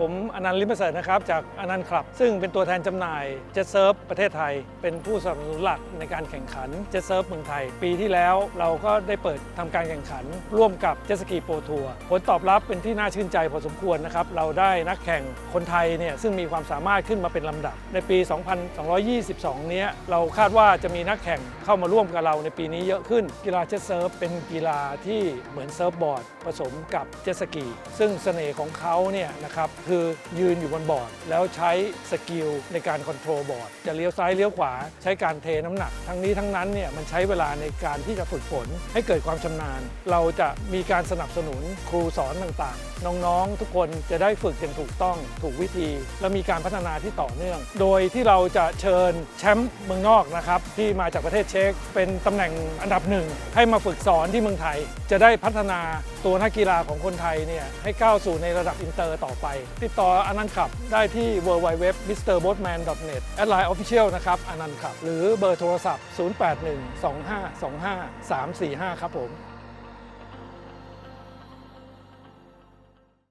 ผมอนันต์ลิมเสรินะครับ จากอนันต์คลับ ซึ่งเป็นตัวแทนจำหน่ายเจ็ตเซิร์ฟประเทศไทย เป็นผู้สนับสนุนหลักในการแข่งขันเจ็ตเซิร์ฟเมืองไทย ปีที่แล้วเราก็ได้เปิดทำการแข่งขัน ร่วมกับเจ็ตสกีโปรทัวร์ผลตอบรับเป็นที่น่าชื่นใจพอสมควรนะครับ เราได้นักแข่งคนไทยเนี่ยซึ่งมีความสามารถขึ้นมาเป็นลำดับ ในปี 2222 เนี้ยเราคาดว่าจะมีนักแข่งเข้ามาร่วมกับเราในปีนี้เยอะขึ้น กีฬาเจ็ตเซิร์ฟเป็นกีฬาที่เหมือนเซิร์ฟบอร์ดผสมกับเจ็ตสกีซึ่งเสน่ห์ของเขาเนี่ยนะครับคือยืนอยู่บนบอร์ด แล้วใช้สกิลในการคอนโทรลบอร์ด จะเลี้ยวซ้ายเลี้ยวขวาใช้การเทน้ำหนัก ทั้งนี้ทั้งนั้นเนี่ยมันใช้เวลาในการที่จะฝึกฝนให้เกิดความชำนาญ เราจะมีการสนับสนุนครูสอนต่างๆ น้องๆ ทุกคนจะได้ฝึกอย่างถูกต้องถูกวิธี และมีการพัฒนาที่ต่อเนื่อง โดยที่เราจะเชิญแชมป์เมืองนอกนะครับที่มาจากประเทศเช็กเป็นตำแหน่งอันดับหนึ่งให้มาฝึกสอนที่เมืองไทย จะได้พัฒนาตัวนักกีฬาของคนไทยเนี่ยให้ก้าวสู่ในระดับอินเตอร์ต่อไป ติดต่ออนันต์ขับได้ที่ w w w m r b o a t m a n n e t แอดไลน์ Official นะครับอนันต์ขับ หรือเบอร์โทรศัพท์ 0812525345 ครับผม